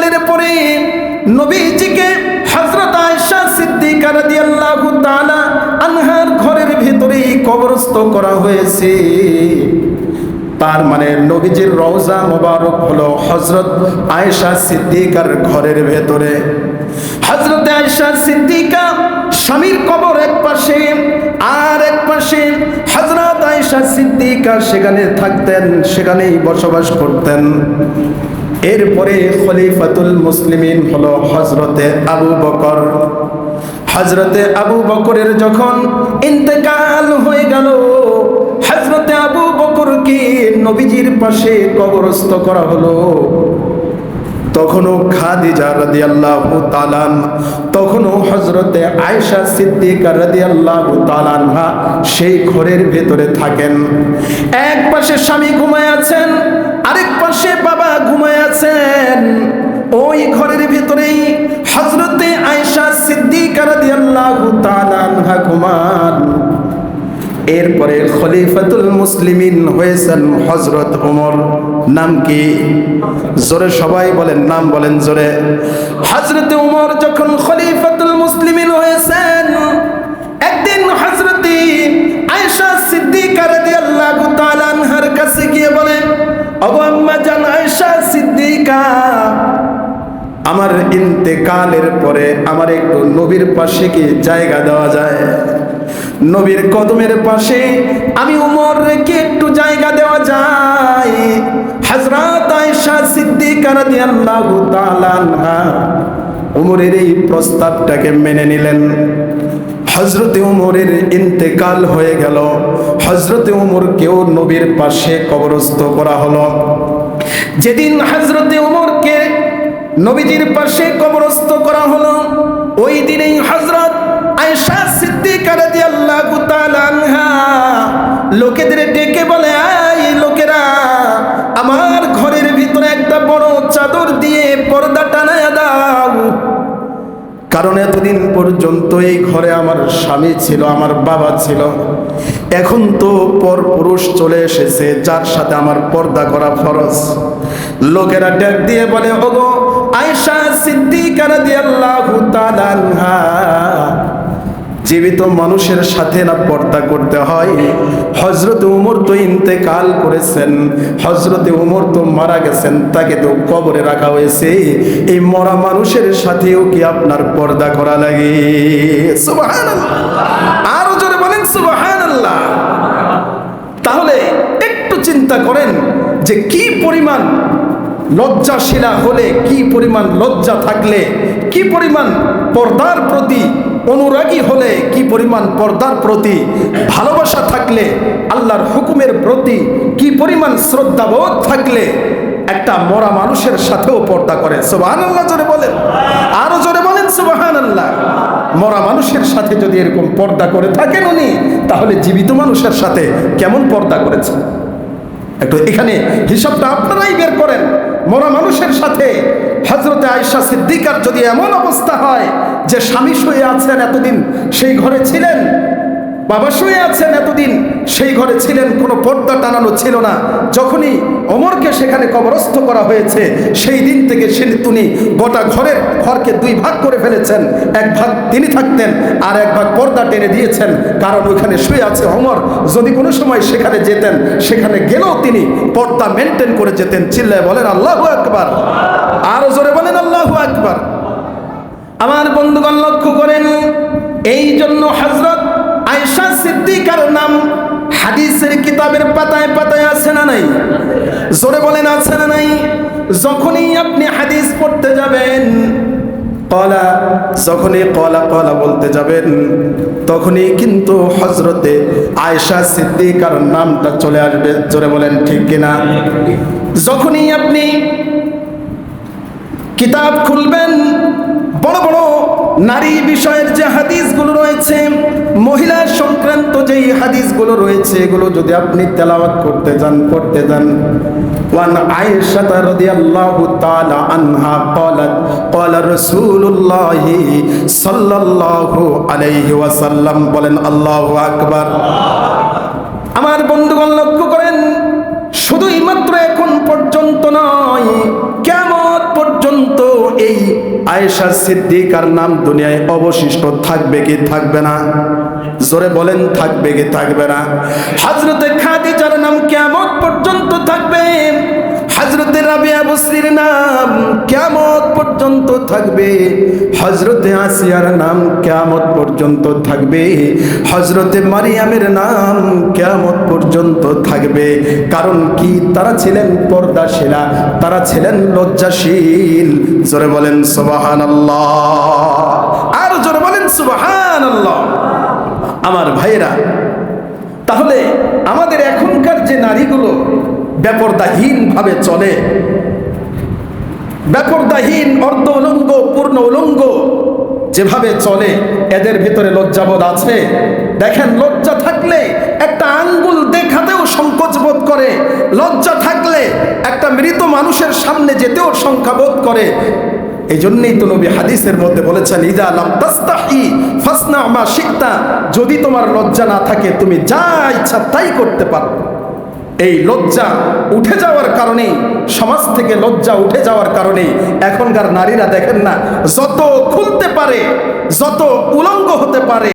ইন্তেকালের পরে নবীজিকে হযরত আয়েশা সিদ্দিকা রাদিয়াল্লাহু তাআলা আনহার ঘরের ভিতরেই কবরস্থ করা হয়েছে। তার মানে নবীজির রওজা মোবারক হলো হজরত আয়েশা সিদ্দিকার ঘরের ভেতরে। হজরত আয়েশা সিদ্দিকা স্বামীর কবর এক পাশে আর এক পাশে হজরত আয়েশা সিদ্দিকা সেখানে থাকতেন, সেখানেই বসবাস করতেন। এরপরে খলিফাতুল মুসলিমিন হলো হজরতে আবু বকর। হজরতে আবু বকরের যখন ইন্তেকাল হয়ে গেল হজরতে আবু বকরকে নবীজির পাশে কবরস্থ করা হলো। তখনও খাদিজা রাদিয়াল্লাহু তালান তখনও হজরতে আয়েশা সিদ্দিকা রাদিয়াল্লাহু তাআলানহা সেই ঘরের ভেতরে থাকেন। এক এরপরে খলিফাতুল মুসলিমিন হয়েছেন হজরত উমর। নাম কি? জোরে সবাই বলেন, নাম বলেন জোরে। হজরত উমর যখন খলিফাতুল মুসলিমিন হয়েছেন আমার ইন্তেকালের পরে আমার একটু নবীর পাশে কি জায়গা দেওয়া যায়? নবীর কদমের পাশে আমি উমর রেখে একটু জায়গা দেওয়া যায়। হযরত আয়েশা সিদ্দিকা রাদিয়াল্লাহু তাআলা উমরের এই প্রস্তাবটাকে মেনে নিলেন। হজরতে উমরের ইন্তেকাল হয়ে গেল। হজরতে উমরকেও নবীর পাশে কবরস্থ করা হলো। যেদিন হজরতে উমরকে নবীজির পাশে কবরস্থ করা হলো। ওই দিনেই হজরত আয়েশা সিদ্দিকা রাদিয়াল্লাহু তাআলা আনহা লোকেদের ডেকে বলে আই লোকেরা, আমার ঘরের ভিতরে একটা বড় চাদর দিয়ে পর্দা টানায়া দাও। কারণ এতদিন পর্যন্ত এই ঘরে আমার স্বামী ছিল, আমার বাবা ছিল। এখন তো পর পুরুষ চলে এসেছে, যার সাথে আমার পর্দা করা ফরজ। লোকেরা ডাক দিয়ে বলে, ওগো আয়েশা সিদ্দিকা জীবিত মানুষের সাথে না পর্দা করতে হয়। হজরত উমর তো ইন্তেকাল করেছেন। হজরত উমর তো মারা গেছেন, তাকে তো কবরে রাখা হয়েছে। এই মরা মানুষের সাথেও কি আপনার পর্দা করা লাগে? আরও জোরে বলেন, সুবহানাল্লাহ। তাহলে একটু চিন্তা করেন যে কি পরিমাণ লজ্জাশীলা হলে কি পরিমাণ লজ্জা থাকলে, কি পরিমাণ পর্দার প্রতি অনুরাগী হলে কি পরিমাণ পর্দার প্রতি ভালোবাসা থাকলে, আল্লাহর হুকুমের প্রতি কি পরিমাণ শ্রদ্ধাবোধ থাকলে একটা মরা মানুষের সাথেও পর্দা করে। সুবাহান আল্লাহ জোরে বলেন। আরও জোরে বলেন সুবাহান আল্লাহ মরা মানুষের সাথে যদি এরকম পর্দা করে থাকেন উনি, তাহলে জীবিত মানুষের সাথে কেমন পর্দা করেছেন? একটু এখানে হিসাবটা আপনারাই বের করেন। মরা মানুষের সাথে হজরতে আয়সা সিদ্দিকার যদি এমন অবস্থা হয় যে স্বামী শুয়ে আছেন এতদিন, সেই ঘরে ছিলেন বাবা শুয়ে আছেন এতদিন। সেই ঘরে ছিলেন, কোনো পর্দা টানানো ছিল না। যখনই অমরকে সেখানে কবরস্থ করা হয়েছে, সেই দিন থেকে সে তিনি গোটা ঘরের ঘরকে দুই ভাগ করে ফেলেছেন। এক ভাগ তিনি থাকতেন আর এক ভাগ পর্দা টেনে দিয়েছেন। কারণ ওইখানে শুয়ে আছে অমর। যদি কোনো সময় সেখানে যেতেন, সেখানে গেলেও তিনি পর্দা মেনটেন করে যেতেন। চিল্লায় বলেন, আল্লাহু আকবার। আরও জোরে বলেন, আল্লাহু আকবার। আমার বন্ধুগণ লক্ষ্য করেন, এই জন্য হজরত আয়সা সিদ্দিকার নাম হাদিসের কিতাবের পাতায় পাতায় আছে না নাই? জোরে বলেন, আছে না নাই? যখনই আপনি হাদিস পড়তে যাবেন, কলা, যখনই কলা কলা বলতে যাবেন, তখনই কিন্তু হজরতে আয়সা সিদ্দিকার নামটা চলে আসবে। জোরে বলেন, ঠিক কিনা? যখনই আপনি কিতাব খুলবেন, বড় বড় নারী বিষয়ের যে হাদিসগুলো রয়েছে যেই হাদিসগুলো রয়েছে এগুলো যদি আপনি তেলাওয়াত করতে যান পড়তে যান ওয়ান আয়েশা রাদিয়াল্লাহু তাআলা আনহা قالت قال رسول الله সাল্লাল্লাহু আলাইহি ওয়াসাল্লাম বলেন আল্লাহু আকবার আমার বন্ধুগণ লক্ষ্য করেন শুধুই মাত্র এখন পর্যন্ত নয় কেমন পর্যন্ত আয়েশা সিদ্দিকার নাম দুনিয়ায় অবশিষ্ট থাকবে কি থাকবে না জোরে বলেন, থাকবে কি থাকবে না? হাজরতে হজরতে খাদিজার নাম কেমন পর্যন্ত থাকবে। হজরতে রাবিয়া বসরির নাম কেমত পর্যন্ত থাকবে। হজরতে আসিয়ার নাম কেমত পর্যন্ত থাকবে। হজরতে মারিয়ামের নাম কেমত পর্যন্ত থাকবে। কারণ কি? তারা ছিলেন পর্দাশীলা, তারা ছিলেন লজ্জাশীল। জোরে বলেন সুবাহান আর জোরে বলেন সুবাহান আমার ভাইরা তাহলে আমাদের এখনকার যে নারীগুলো ব্যাপরদাহীন ভাবে চলে, ব্যাপরদাহীন অর্ধ উলঙ্গ পূর্ণ উলঙ্গ যেভাবে চলে, এদের ভিতরে লজ্জাবোধ আছে? দেখেন, লজ্জা থাকলে একটা আঙ্গুল দেখাতেও সংকোচ বোধ করে, লজ্জা থাকলে একটা মৃত মানুষের সামনে যেতেও সংখ্যা বোধ করে। এই তো নবী হাদিসের মধ্যে বলেছেন, ইদা লাম তাস্তাহি ফাসনা মা শিকতা যদি তোমার লজ্জা না থাকে, তুমি যা ইচ্ছা তাই করতে পারো। এই লজ্জা উঠে যাওয়ার কারণে, সমাজ থেকে লজ্জা উঠে যাওয়ার কারণে এখনকার নারীরা দেখেন না, যত খুলতে পারে, যত উলঙ্গ হতে পারে